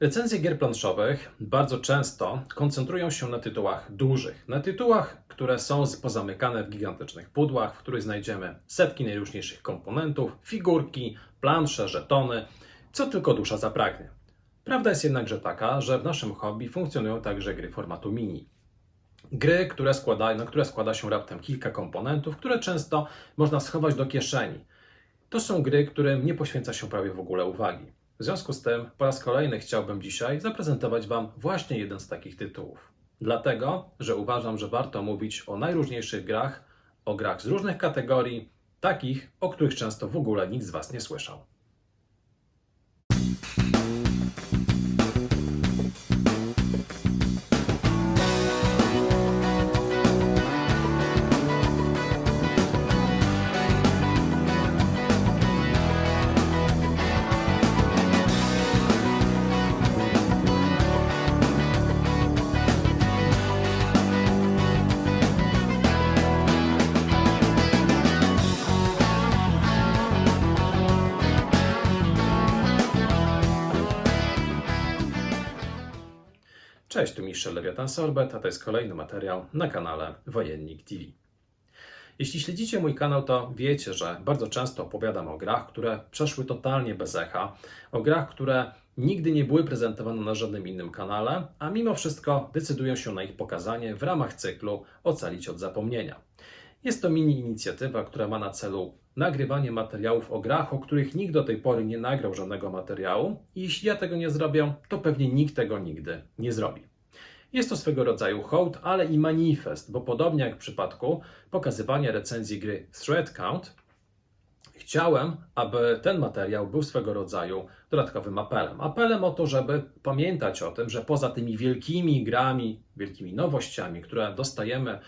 Recenzje gier planszowych bardzo często koncentrują się na tytułach dużych, na tytułach, które są pozamykane w gigantycznych pudłach, w których znajdziemy setki najróżniejszych komponentów, figurki, plansze, żetony, co tylko dusza zapragnie. Prawda jest jednakże taka, że w naszym hobby funkcjonują także gry formatu mini. Gry, które na które składa się raptem kilka komponentów, które często można schować do kieszeni. To są gry, którym nie poświęca się prawie w ogóle uwagi. W związku z tym po raz kolejny chciałbym dzisiaj zaprezentować Wam właśnie jeden z takich tytułów. Dlatego, że uważam, że warto mówić o najróżniejszych grach, o grach z różnych kategorii, takich, o których często w ogóle nikt z Was nie słyszał. Cześć, tu Michel Lewiatan Sorbet, a to jest kolejny materiał na kanale Wojennik TV. Jeśli śledzicie mój kanał, to wiecie, że bardzo często opowiadam o grach, które przeszły totalnie bez echa, o grach, które nigdy nie były prezentowane na żadnym innym kanale, a mimo wszystko decydują się na ich pokazanie w ramach cyklu Ocalić od zapomnienia. Jest to mini inicjatywa, która ma na celu nagrywanie materiałów o grach, o których nikt do tej pory nie nagrał żadnego materiału. I jeśli ja tego nie zrobię, to pewnie nikt tego nigdy nie zrobi. Jest to swego rodzaju hołd, ale i manifest, bo podobnie jak w przypadku pokazywania recenzji gry Thread Count, chciałem, aby ten materiał był swego rodzaju dodatkowym apelem. Apelem o to, żeby pamiętać o tym, że poza tymi wielkimi grami, wielkimi nowościami, które dostajemy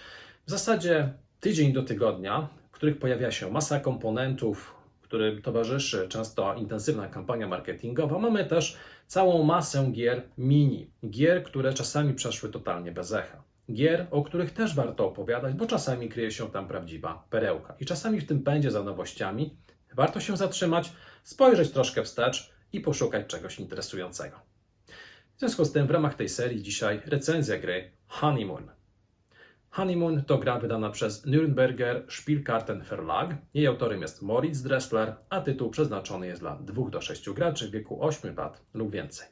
w zasadzie tydzień do tygodnia, których pojawia się masa komponentów, którym towarzyszy często intensywna kampania marketingowa, mamy też całą masę gier mini. Gier, które czasami przeszły totalnie bez echa. Gier, o których też warto opowiadać, bo czasami kryje się tam prawdziwa perełka. I czasami w tym pędzie za nowościami warto się zatrzymać, spojrzeć troszkę wstecz i poszukać czegoś interesującego. W związku z tym w ramach tej serii dzisiaj recenzja gry Honeymoon. Honeymoon to gra wydana przez Nürnberger Spielkarten Verlag. Jej autorem jest Moritz Dressler, a tytuł przeznaczony jest dla 2 do 6 graczy w wieku 8 lat lub więcej.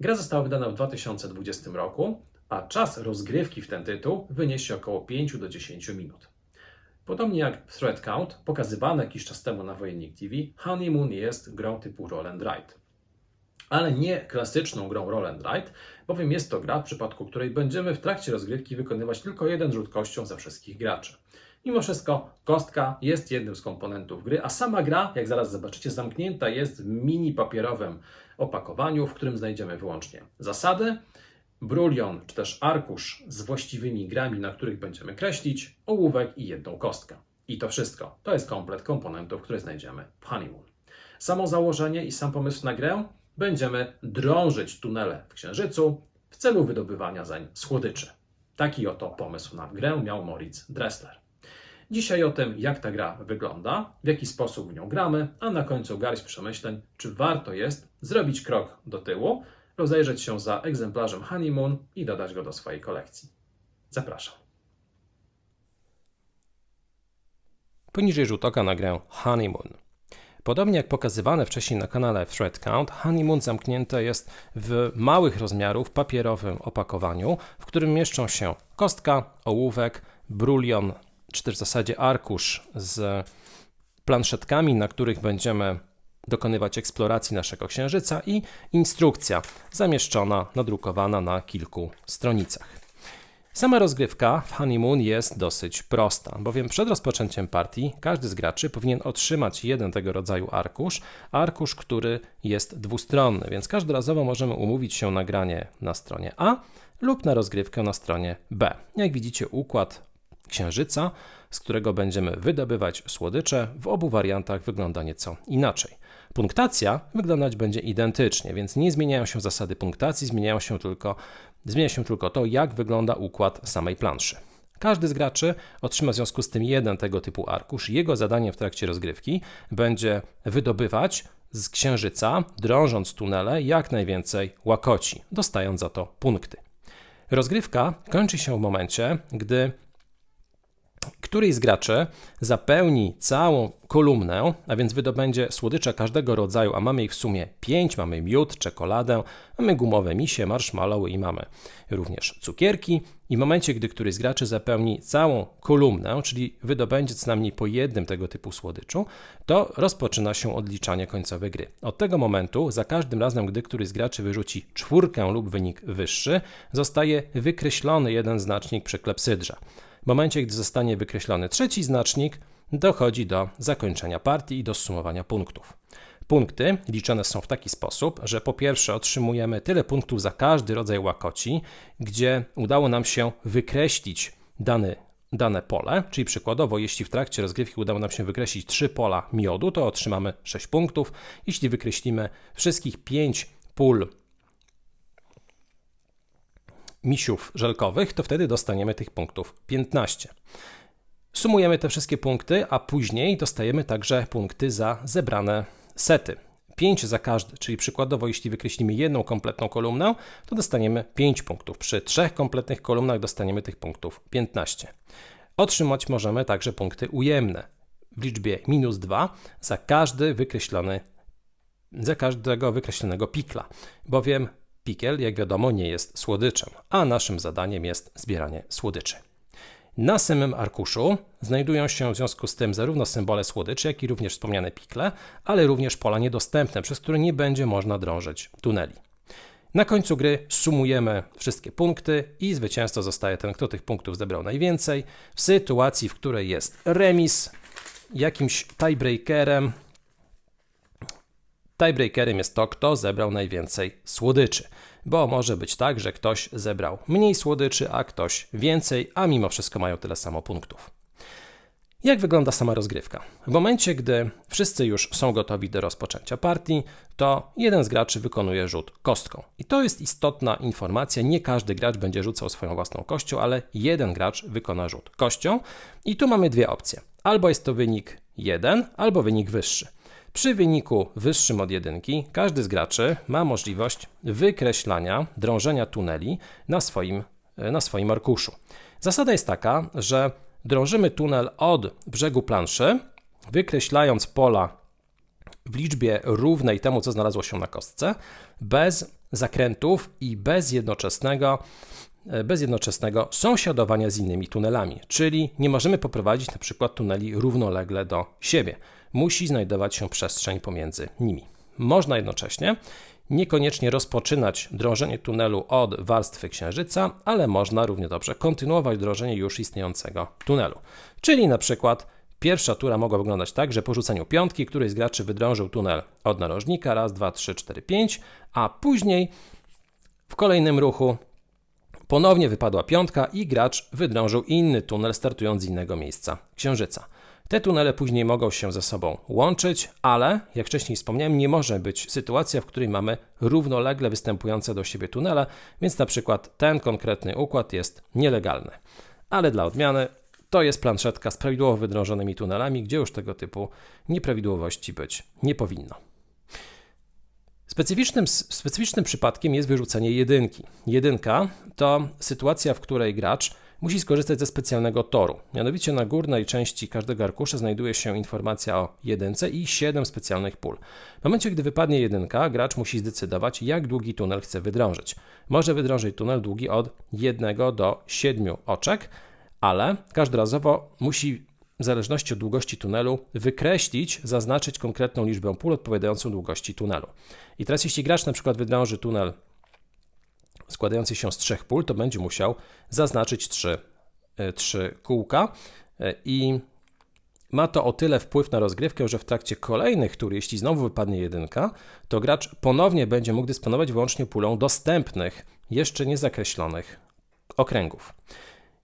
Gra została wydana w 2020 roku, a czas rozgrywki w ten tytuł wyniesie około 5 do 10 minut. Podobnie jak Thread Count, pokazywane jakiś czas temu na Wojennik TV, Honeymoon jest grą typu Roll and Ride ale nie klasyczną grą roll and ride, bowiem jest to gra, w przypadku której będziemy w trakcie rozgrywki wykonywać tylko jeden rzut kością za wszystkich graczy. Mimo wszystko kostka jest jednym z komponentów gry, a sama gra, jak zaraz zobaczycie, zamknięta jest w mini papierowym opakowaniu, w którym znajdziemy wyłącznie zasady, brulion czy też arkusz z właściwymi grami, na których będziemy kreślić, ołówek i jedną kostkę. I to wszystko. To jest komplet komponentów, które znajdziemy w Honeymoon. Samo założenie i sam pomysł na grę będziemy drążyć tunele w Księżycu w celu wydobywania zeń słodyczy. Taki oto pomysł na grę miał Moritz Dressler. Dzisiaj o tym, jak ta gra wygląda, w jaki sposób w nią gramy, a na końcu garść przemyśleń, czy warto jest zrobić krok do tyłu, rozejrzeć się za egzemplarzem Honeymoon i dodać go do swojej kolekcji. Zapraszam. Poniżej rzut oka na grę Honeymoon. Podobnie jak pokazywane wcześniej na kanale Thread Count, Honeymoon zamknięte jest w małych rozmiarów papierowym opakowaniu, w którym mieszczą się kostka, ołówek, brulion, czy też w zasadzie arkusz z planszetkami, na których będziemy dokonywać eksploracji naszego księżyca i instrukcja zamieszczona, nadrukowana na kilku stronicach. Sama rozgrywka w Honeymoon jest dosyć prosta, bowiem przed rozpoczęciem partii każdy z graczy powinien otrzymać jeden tego rodzaju arkusz, arkusz, który jest dwustronny, więc każdorazowo możemy umówić się na granie na stronie A lub na rozgrywkę na stronie B. Jak widzicie, układ księżyca, z którego będziemy wydobywać słodycze, w obu wariantach wygląda nieco inaczej. Punktacja wyglądać będzie identycznie, więc nie zmieniają się zasady punktacji, zmieniają się tylko, zmienia się tylko to, jak wygląda układ samej planszy. Każdy z graczy otrzyma w związku z tym jeden tego typu arkusz. Jego zadaniem w trakcie rozgrywki będzie wydobywać z księżyca, drążąc tunele, jak najwięcej łakoci, dostając za to punkty. Rozgrywka kończy się w momencie, gdy któryś z graczy zapełni całą kolumnę, a więc wydobędzie słodycze każdego rodzaju, a mamy ich w sumie 5, mamy miód, czekoladę, mamy gumowe misie, marshmallowy i mamy również cukierki. I w momencie, gdy któryś z graczy zapełni całą kolumnę, czyli wydobędzie co najmniej po jednym tego typu słodyczu, to rozpoczyna się odliczanie końcowe gry. Od tego momentu, za każdym razem, gdy któryś z graczy wyrzuci czwórkę lub wynik wyższy, zostaje wykreślony jeden znacznik przy klepsydrze. W momencie, gdy zostanie wykreślony trzeci znacznik, dochodzi do zakończenia partii i do sumowania punktów. Punkty liczone są w taki sposób, że po pierwsze otrzymujemy tyle punktów za każdy rodzaj łakoci, gdzie udało nam się wykreślić dany, dane pole, czyli przykładowo, jeśli w trakcie rozgrywki udało nam się wykreślić 3 pola miodu, to otrzymamy 6 punktów. Jeśli wykreślimy wszystkich 5 pól misiów żelkowych, to wtedy dostaniemy tych punktów 15. Sumujemy te wszystkie punkty, a później dostajemy także punkty za zebrane sety. 5 za każdy, czyli przykładowo, jeśli wykreślimy jedną kompletną kolumnę, to dostaniemy 5 punktów. Przy trzech kompletnych kolumnach dostaniemy tych punktów 15. Otrzymać możemy także punkty ujemne w liczbie minus 2 za każdy wykreślony, za każdego wykreślonego pikla, bowiem Pikiel, jak wiadomo, nie jest słodyczem, a naszym zadaniem jest zbieranie słodyczy. Na samym arkuszu znajdują się w związku z tym zarówno symbole słodyczy, jak i również wspomniane pikle, ale również pola niedostępne, przez które nie będzie można drążyć tuneli. Na końcu gry sumujemy wszystkie punkty i zwycięzcą zostaje ten, kto tych punktów zebrał najwięcej. W sytuacji, w której jest remis, jakimś tiebreakerem Tiebreakerem jest to, kto zebrał najwięcej słodyczy, bo może być tak, że ktoś zebrał mniej słodyczy, a ktoś więcej, a mimo wszystko mają tyle samo punktów. Jak wygląda sama rozgrywka? W momencie, gdy wszyscy już są gotowi do rozpoczęcia partii, to jeden z graczy wykonuje rzut kostką. I to jest istotna informacja. Nie każdy gracz będzie rzucał swoją własną kością, ale jeden gracz wykona rzut kością. I tu mamy dwie opcje. Albo jest to wynik 1, albo wynik wyższy. Przy wyniku wyższym od jedynki każdy z graczy ma możliwość wykreślania drążenia tuneli na swoim, na swoim arkuszu. Zasada jest taka, że drążymy tunel od brzegu planszy, wykreślając pola w liczbie równej temu, co znalazło się na kostce, bez zakrętów i bez jednoczesnego, bez jednoczesnego sąsiadowania z innymi tunelami. Czyli nie możemy poprowadzić na przykład tuneli równolegle do siebie musi znajdować się przestrzeń pomiędzy nimi. Można jednocześnie niekoniecznie rozpoczynać drążenie tunelu od warstwy księżyca, ale można równie dobrze kontynuować drążenie już istniejącego tunelu. Czyli na przykład pierwsza tura mogła wyglądać tak, że po rzuceniu piątki któryś z graczy wydrążył tunel od narożnika, raz, dwa, trzy, cztery, pięć, a później w kolejnym ruchu ponownie wypadła piątka i gracz wydrążył inny tunel startując z innego miejsca księżyca. Te tunele później mogą się ze sobą łączyć, ale jak wcześniej wspomniałem, nie może być sytuacja, w której mamy równolegle występujące do siebie tunele, więc na przykład ten konkretny układ jest nielegalny. Ale dla odmiany to jest planszetka z prawidłowo wydrążonymi tunelami, gdzie już tego typu nieprawidłowości być nie powinno. Specyficznym, specyficznym przypadkiem jest wyrzucenie jedynki. Jedynka to sytuacja, w której gracz musi skorzystać ze specjalnego toru. Mianowicie na górnej części każdego arkusza znajduje się informacja o jedynce i siedem specjalnych pól. W momencie, gdy wypadnie jedynka, gracz musi zdecydować, jak długi tunel chce wydrążyć. Może wydrążyć tunel długi od 1 do 7 oczek, ale każdorazowo musi w zależności od długości tunelu wykreślić, zaznaczyć konkretną liczbę pól odpowiadającą długości tunelu. I teraz jeśli gracz na przykład wydrąży tunel składający się z trzech pól, to będzie musiał zaznaczyć trzy, e, trzy kółka e, i ma to o tyle wpływ na rozgrywkę, że w trakcie kolejnych tur, jeśli znowu wypadnie jedynka, to gracz ponownie będzie mógł dysponować wyłącznie pulą dostępnych, jeszcze niezakreślonych okręgów.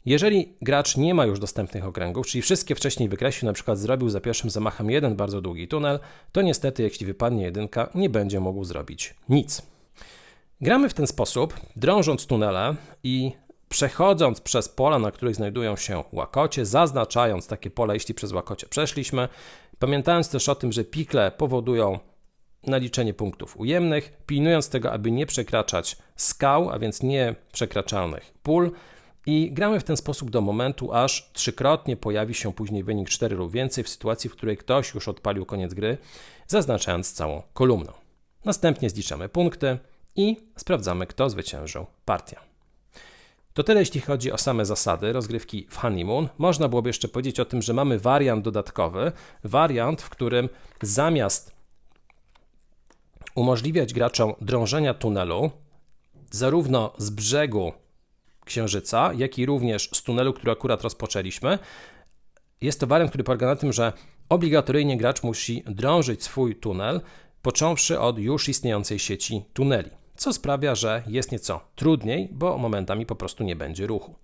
Jeżeli gracz nie ma już dostępnych okręgów, czyli wszystkie wcześniej wykreślił, na przykład zrobił za pierwszym zamachem jeden bardzo długi tunel, to niestety, jeśli wypadnie jedynka, nie będzie mógł zrobić nic. Gramy w ten sposób, drążąc tunele i przechodząc przez pola, na których znajdują się łakocie, zaznaczając takie pola, jeśli przez łakocie przeszliśmy, pamiętając też o tym, że pikle powodują na liczenie punktów ujemnych, pilnując tego, aby nie przekraczać skał, a więc nieprzekraczalnych pól. I gramy w ten sposób do momentu, aż trzykrotnie pojawi się później wynik 4 lub więcej w sytuacji, w której ktoś już odpalił koniec gry, zaznaczając całą kolumną. Następnie zliczamy punkty i sprawdzamy, kto zwyciężył partię. To tyle, jeśli chodzi o same zasady rozgrywki w Honeymoon. Można byłoby jeszcze powiedzieć o tym, że mamy wariant dodatkowy, wariant, w którym zamiast umożliwiać graczom drążenia tunelu, zarówno z brzegu Księżyca, jak i również z tunelu, który akurat rozpoczęliśmy, jest to wariant, który polega na tym, że obligatoryjnie gracz musi drążyć swój tunel, począwszy od już istniejącej sieci tuneli, co sprawia, że jest nieco trudniej, bo momentami po prostu nie będzie ruchu.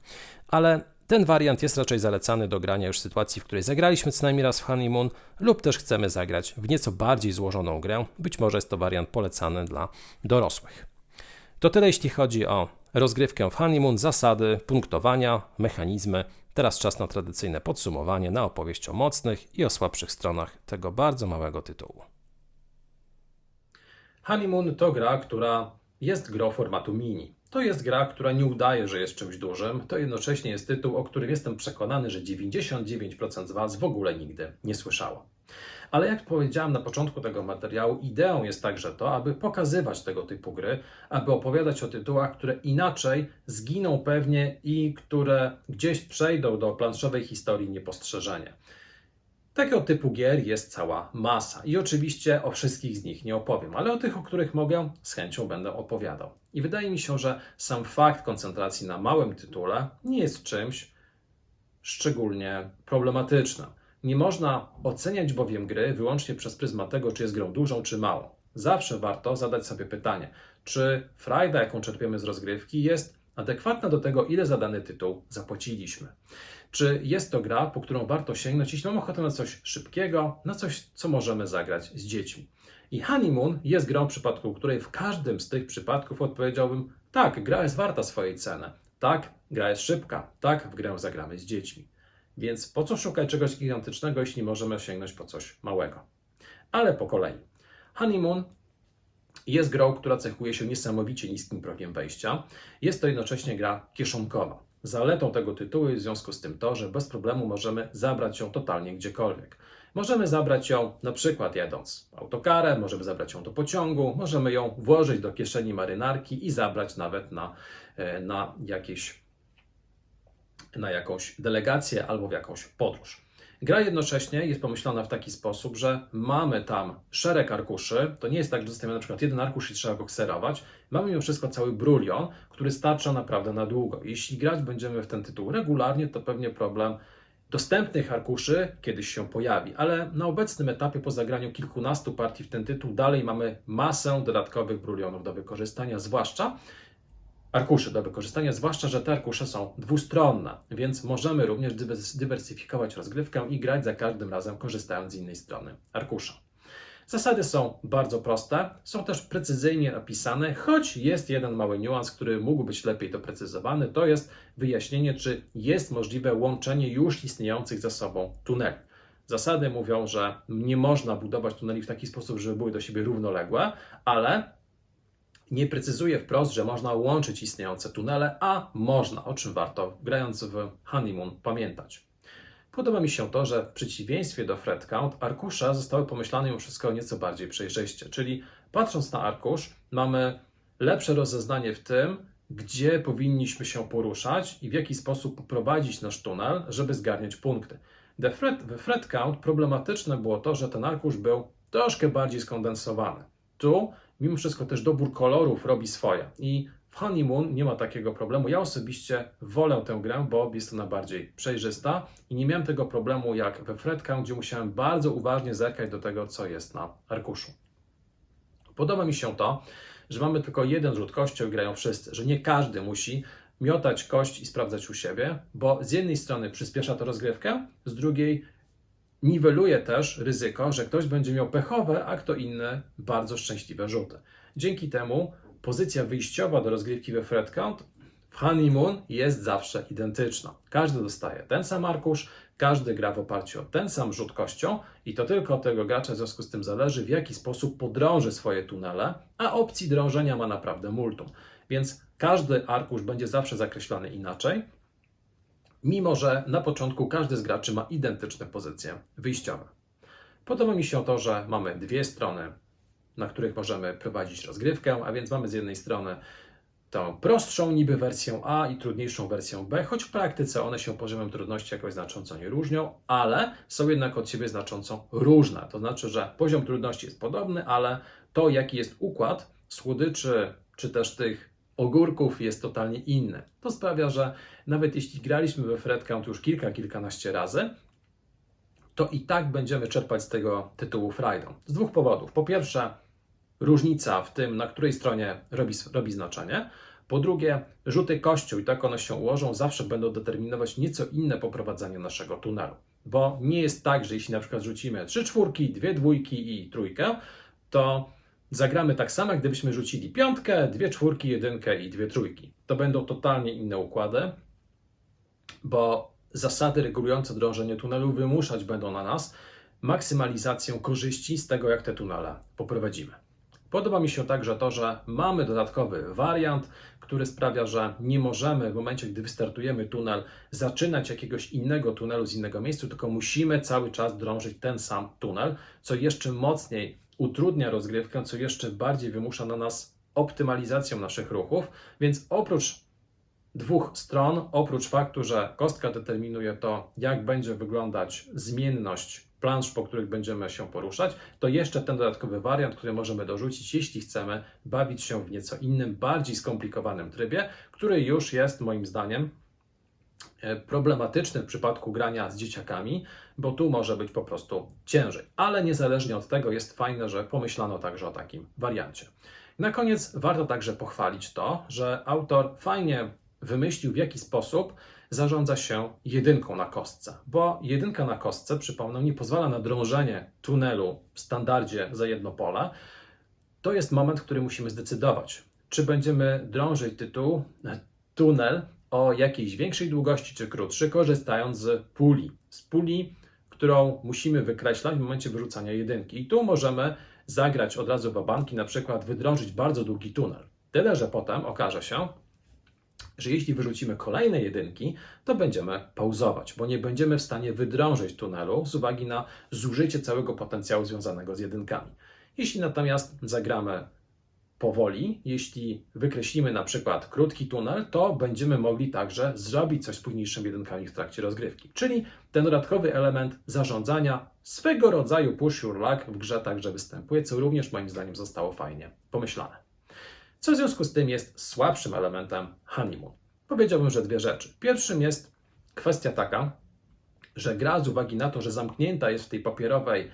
Ale ten wariant jest raczej zalecany do grania już w sytuacji, w której zagraliśmy co najmniej raz w Honeymoon, lub też chcemy zagrać w nieco bardziej złożoną grę. Być może jest to wariant polecany dla dorosłych. To tyle, jeśli chodzi o rozgrywkę w Honeymoon, zasady, punktowania, mechanizmy. Teraz czas na tradycyjne podsumowanie, na opowieść o mocnych i o słabszych stronach tego bardzo małego tytułu. Honeymoon to gra, która jest grą formatu mini. To jest gra, która nie udaje, że jest czymś dużym. To jednocześnie jest tytuł, o którym jestem przekonany, że 99% z Was w ogóle nigdy nie słyszało. Ale jak powiedziałem na początku tego materiału, ideą jest także to, aby pokazywać tego typu gry, aby opowiadać o tytułach, które inaczej zginą pewnie i które gdzieś przejdą do planszowej historii niepostrzeżenie. Tego typu gier jest cała masa i oczywiście o wszystkich z nich nie opowiem, ale o tych, o których mogę, z chęcią będę opowiadał. I wydaje mi się, że sam fakt koncentracji na małym tytule nie jest czymś szczególnie problematycznym. Nie można oceniać bowiem gry wyłącznie przez pryzmat tego, czy jest grą dużą, czy małą. Zawsze warto zadać sobie pytanie, czy frajda, jaką czerpiemy z rozgrywki, jest adekwatna do tego, ile za dany tytuł zapłaciliśmy. Czy jest to gra, po którą warto sięgnąć, jeśli mam ochotę na coś szybkiego, na coś, co możemy zagrać z dziećmi. I Honeymoon jest grą, w przypadku której w każdym z tych przypadków odpowiedziałbym: tak, gra jest warta swojej ceny. Tak, gra jest szybka. Tak, w grę zagramy z dziećmi. Więc po co szukać czegoś gigantycznego, jeśli możemy sięgnąć po coś małego? Ale po kolei. Honeymoon jest grą, która cechuje się niesamowicie niskim progiem wejścia. Jest to jednocześnie gra kieszonkowa. Zaletą tego tytułu jest w związku z tym to, że bez problemu możemy zabrać ją totalnie gdziekolwiek. Możemy zabrać ją na przykład jadąc autokarem, możemy zabrać ją do pociągu, możemy ją włożyć do kieszeni marynarki i zabrać nawet na, e, na, jakieś, na jakąś delegację albo w jakąś podróż. Gra jednocześnie jest pomyślana w taki sposób, że mamy tam szereg arkuszy. To nie jest tak, że zostawiamy na przykład jeden arkusz i trzeba go kserować. Mamy mimo wszystko cały brulion, który starcza naprawdę na długo. Jeśli grać będziemy w ten tytuł regularnie, to pewnie problem dostępnych arkuszy kiedyś się pojawi, ale na obecnym etapie po zagraniu kilkunastu partii w ten tytuł dalej mamy masę dodatkowych brulionów do wykorzystania, zwłaszcza arkuszy do wykorzystania, zwłaszcza, że te arkusze są dwustronne, więc możemy również dywersyfikować rozgrywkę i grać za każdym razem korzystając z innej strony arkusza. Zasady są bardzo proste, są też precyzyjnie napisane, choć jest jeden mały niuans, który mógł być lepiej doprecyzowany, to jest wyjaśnienie, czy jest możliwe łączenie już istniejących ze sobą tuneli. Zasady mówią, że nie można budować tuneli w taki sposób, żeby były do siebie równoległe, ale nie precyzuje wprost, że można łączyć istniejące tunele, a można, o czym warto, grając w Honeymoon, pamiętać. Podoba mi się to, że w przeciwieństwie do Fred Count, arkusze zostały pomyślane mimo wszystko nieco bardziej przejrzyście, czyli patrząc na arkusz, mamy lepsze rozeznanie w tym, gdzie powinniśmy się poruszać i w jaki sposób poprowadzić nasz tunel, żeby zgarniać punkty. We Fred, we Fred Count problematyczne było to, że ten arkusz był troszkę bardziej skondensowany. Tu mimo wszystko też dobór kolorów robi swoje. I w Honeymoon nie ma takiego problemu. Ja osobiście wolę tę grę, bo jest ona bardziej przejrzysta i nie miałem tego problemu jak we Fredka, gdzie musiałem bardzo uważnie zerkać do tego, co jest na arkuszu. Podoba mi się to, że mamy tylko jeden rzut kością i grają wszyscy, że nie każdy musi miotać kość i sprawdzać u siebie, bo z jednej strony przyspiesza to rozgrywkę, z drugiej niweluje też ryzyko, że ktoś będzie miał pechowe, a kto inny bardzo szczęśliwe rzuty. Dzięki temu pozycja wyjściowa do rozgrywki we Fred Count w Honeymoon jest zawsze identyczna. Każdy dostaje ten sam arkusz, Każdy gra w oparciu o ten sam rzut kością i to tylko od tego gracza w związku z tym zależy, w jaki sposób podrąży swoje tunele, a opcji drążenia ma naprawdę multum. Więc każdy arkusz będzie zawsze zakreślony inaczej, mimo że na początku każdy z graczy ma identyczne pozycje wyjściowe. Podoba mi się to, że mamy dwie strony, na których możemy prowadzić rozgrywkę, a więc mamy z jednej strony tą prostszą niby wersję A i trudniejszą wersję B, choć w praktyce one się poziomem trudności jakoś znacząco nie różnią, ale są jednak od siebie znacząco różne. To znaczy, że poziom trudności jest podobny, ale to jaki jest układ słodyczy czy też tych ogórków jest totalnie inny. To sprawia, że nawet jeśli graliśmy we Fred już kilka, kilkanaście razy, to i tak będziemy czerpać z tego tytułu frajdą. Z dwóch powodów. Po pierwsze, różnica w tym, na której stronie robi, robi znaczenie. Po drugie, rzuty kością i tak one się ułożą, zawsze będą determinować nieco inne poprowadzenie naszego tunelu. Bo nie jest tak, że jeśli na przykład rzucimy trzy czwórki, dwie dwójki i trójkę, to zagramy tak samo, jak gdybyśmy rzucili piątkę, dwie czwórki, jedynkę i dwie trójki. To będą totalnie inne układy, bo zasady regulujące drążenie tunelu wymuszać będą na nas maksymalizację korzyści z tego, jak te tunele poprowadzimy. Podoba mi się także to, że mamy dodatkowy wariant, który sprawia, że nie możemy w momencie, gdy wystartujemy tunel, zaczynać jakiegoś innego tunelu z innego miejsca, tylko musimy cały czas drążyć ten sam tunel, co jeszcze mocniej utrudnia rozgrywkę, co jeszcze bardziej wymusza na nas optymalizację naszych ruchów. Więc oprócz dwóch stron, oprócz faktu, że kostka determinuje to, jak będzie wyglądać zmienność plansz, po których będziemy się poruszać, to jeszcze ten dodatkowy wariant, który możemy dorzucić, jeśli chcemy bawić się w nieco innym, bardziej skomplikowanym trybie, który już jest moim zdaniem problematyczny w przypadku grania z dzieciakami, bo tu może być po prostu ciężej. Ale niezależnie od tego jest fajne, że pomyślano także o takim wariancie. Na koniec warto także pochwalić to, że autor fajnie wymyślił, w jaki sposób zarządza się jedynką na kostce. Bo jedynka na kostce, przypomnę, nie pozwala na drążenie tunelu w standardzie za jedno pole. To jest moment, w którym musimy zdecydować, czy będziemy drążyć tytuł, tunel o jakiejś większej długości czy krótszy, korzystając z puli. Z puli, którą musimy wykreślać w momencie wyrzucania jedynki. I tu możemy zagrać od razu babanki, na przykład wydrążyć bardzo długi tunel. Tyle, że potem okaże się, że jeśli wyrzucimy kolejne jedynki, to będziemy pauzować, bo nie będziemy w stanie wydrążyć tunelu z uwagi na zużycie całego potencjału związanego z jedynkami. Jeśli natomiast zagramy powoli, jeśli wykreślimy na przykład krótki tunel, to będziemy mogli także zrobić coś z późniejszymi jedynkami w trakcie rozgrywki. Czyli ten dodatkowy element zarządzania, swego rodzaju push your luck w grze także występuje, co również moim zdaniem zostało fajnie pomyślane. Co w związku z tym jest słabszym elementem honeymoon? Powiedziałbym, że dwie rzeczy. Pierwszym jest kwestia taka, że gra z uwagi na to, że zamknięta jest w tej papierowej,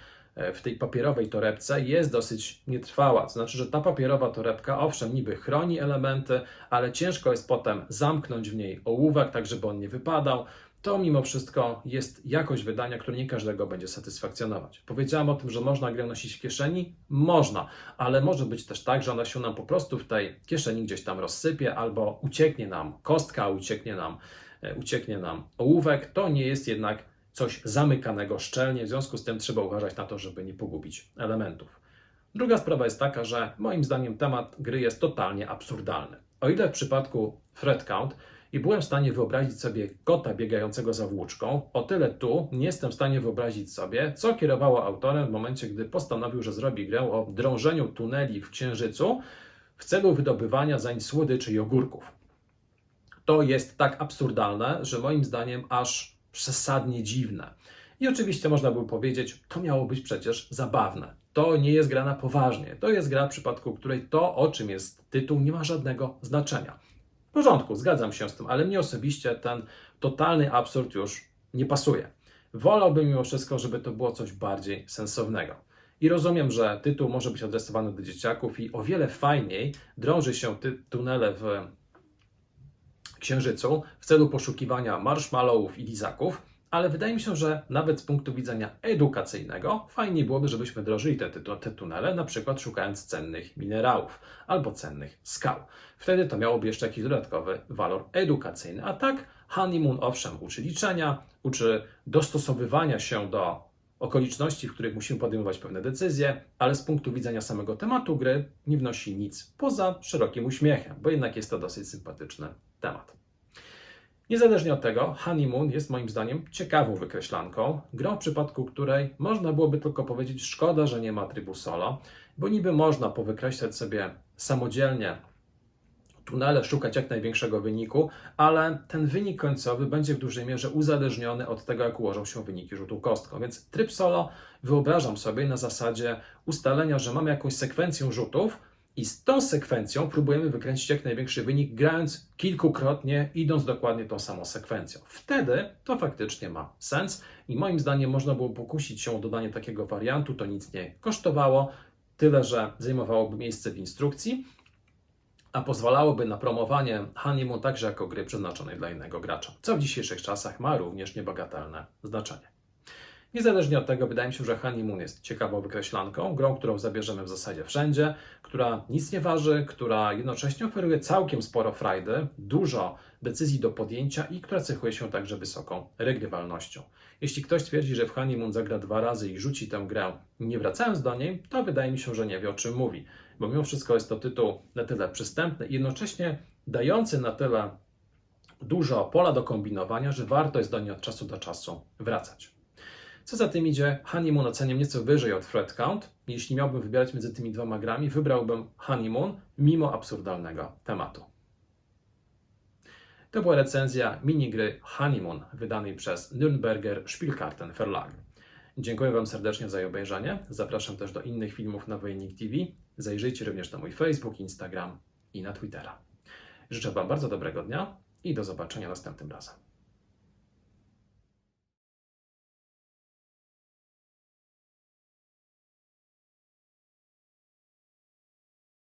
w tej papierowej torebce, jest dosyć nietrwała. To znaczy, że ta papierowa torebka, owszem, niby chroni elementy, ale ciężko jest potem zamknąć w niej ołówek, tak żeby on nie wypadał to mimo wszystko jest jakość wydania, która nie każdego będzie satysfakcjonować. Powiedziałam o tym, że można grę nosić w kieszeni? Można, ale może być też tak, że ona się nam po prostu w tej kieszeni gdzieś tam rozsypie, albo ucieknie nam kostka, ucieknie nam, e, ucieknie nam ołówek. To nie jest jednak coś zamykanego szczelnie, w związku z tym trzeba uważać na to, żeby nie pogubić elementów. Druga sprawa jest taka, że moim zdaniem temat gry jest totalnie absurdalny. O ile w przypadku Fred Count i byłem w stanie wyobrazić sobie kota biegającego za włóczką, o tyle tu nie jestem w stanie wyobrazić sobie, co kierowało autorem w momencie, gdy postanowił, że zrobi grę o drążeniu tuneli w Księżycu w celu wydobywania zań słodyczy i ogórków. To jest tak absurdalne, że moim zdaniem aż przesadnie dziwne. I oczywiście można by powiedzieć, to miało być przecież zabawne. To nie jest gra na poważnie. To jest gra, w przypadku której to, o czym jest tytuł, nie ma żadnego znaczenia. W porządku, zgadzam się z tym, ale mnie osobiście ten totalny absurd już nie pasuje. Wolałbym mimo wszystko, żeby to było coś bardziej sensownego. I rozumiem, że tytuł może być adresowany do dzieciaków i o wiele fajniej drąży się ty tunele w Księżycu w celu poszukiwania marshmallowów i lizaków, ale wydaje mi się, że nawet z punktu widzenia edukacyjnego fajnie byłoby, żebyśmy drożyli te, te, tunele, na przykład szukając cennych minerałów albo cennych skał. Wtedy to miałoby jeszcze jakiś dodatkowy walor edukacyjny. A tak, honeymoon owszem, uczy liczenia, uczy dostosowywania się do okoliczności, w których musimy podejmować pewne decyzje, ale z punktu widzenia samego tematu gry nie wnosi nic poza szerokim uśmiechem, bo jednak jest to dosyć sympatyczny temat. Niezależnie od tego, Honeymoon jest moim zdaniem ciekawą wykreślanką, grą w przypadku której można byłoby tylko powiedzieć szkoda, że nie ma trybu solo, bo niby można powykreślać sobie samodzielnie tunele, szukać jak największego wyniku, ale ten wynik końcowy będzie w dużej mierze uzależniony od tego, jak ułożą się wyniki rzutu kostką. Więc tryb solo wyobrażam sobie na zasadzie ustalenia, że mamy jakąś sekwencję rzutów i z tą sekwencją próbujemy wykręcić jak największy wynik, grając kilkukrotnie, idąc dokładnie tą samą sekwencją. Wtedy to faktycznie ma sens i moim zdaniem można było pokusić się o dodanie takiego wariantu, to nic nie kosztowało, tyle że zajmowałoby miejsce w instrukcji, a pozwalałoby na promowanie Honeymoon także jako gry przeznaczonej dla innego gracza, co w dzisiejszych czasach ma również niebagatelne znaczenie. Niezależnie od tego, wydaje mi się, że Honeymoon jest ciekawą wykreślanką, grą, którą zabierzemy w zasadzie wszędzie, która nic nie waży, która jednocześnie oferuje całkiem sporo frajdy, dużo decyzji do podjęcia i która cechuje się także wysoką regrywalnością. Jeśli ktoś twierdzi, że w Honeymoon zagra dwa razy i rzuci tę grę nie wracając do niej, to wydaje mi się, że nie wie o czym mówi, bo mimo wszystko jest to tytuł na tyle przystępny i jednocześnie dający na tyle dużo pola do kombinowania, że warto jest do niej od czasu do czasu wracać. Co za tym idzie, Honeymoon oceniam nieco wyżej od Thread Count. Jeśli miałbym wybierać między tymi dwoma grami, wybrałbym Honeymoon mimo absurdalnego tematu. To była recenzja minigry Honeymoon wydanej przez Nürnberger Spielkarten Verlag. Dziękuję Wam serdecznie za jej obejrzenie. Zapraszam też do innych filmów na Wojennik TV. Zajrzyjcie również na mój Facebook, Instagram i na Twittera. Życzę Wam bardzo dobrego dnia i do zobaczenia następnym razem.